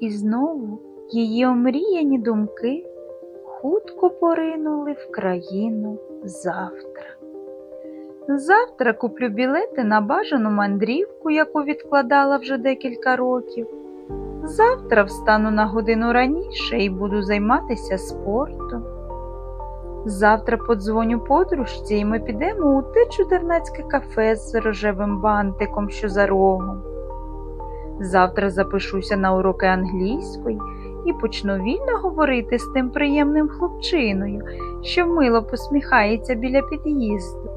І знову її омріяні думки хутко поринули в країну завтра. Завтра куплю білети на бажану мандрівку, яку відкладала вже декілька років. Завтра встану на годину раніше і буду займатися спортом. Завтра подзвоню подружці, і ми підемо у те чудернацьке кафе з рожевим бантиком, що за рогом. Завтра запишуся на уроки англійської і почну вільно говорити з тим приємним хлопчиною, що мило посміхається біля під'їзду.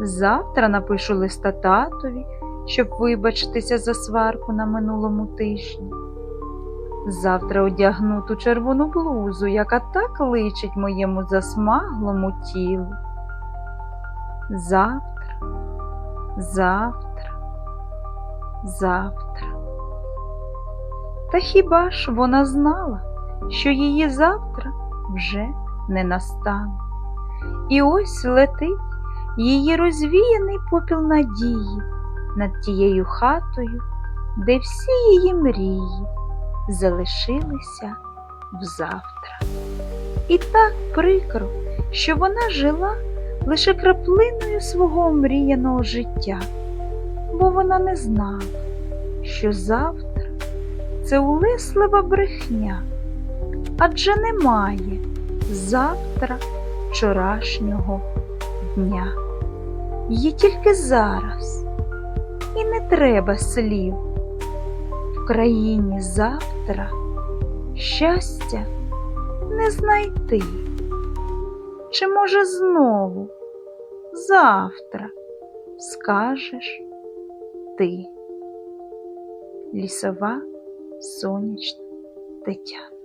Завтра напишу листа татові, щоб вибачитися за сварку на минулому тижні. Завтра одягну ту червону блузу, яка так личить моєму засмаглому тілу. Завтра, завтра, завтра. Та хіба ж вона знала, що її завтра вже не настане? І ось летить її розвіяний попіл надії над тією хатою, де всі її мрії залишилися взавтра. І так прикро, що вона жила лише краплиною свого мріяного життя, бо вона не знала, що завтра це улеслива брехня, адже немає завтра вчорашнього дня. Є тільки зараз, і не треба слів. В країні завтра щастя не знайти. Чи може знову завтра скажеш ти? Лісова сонячна Тетяна.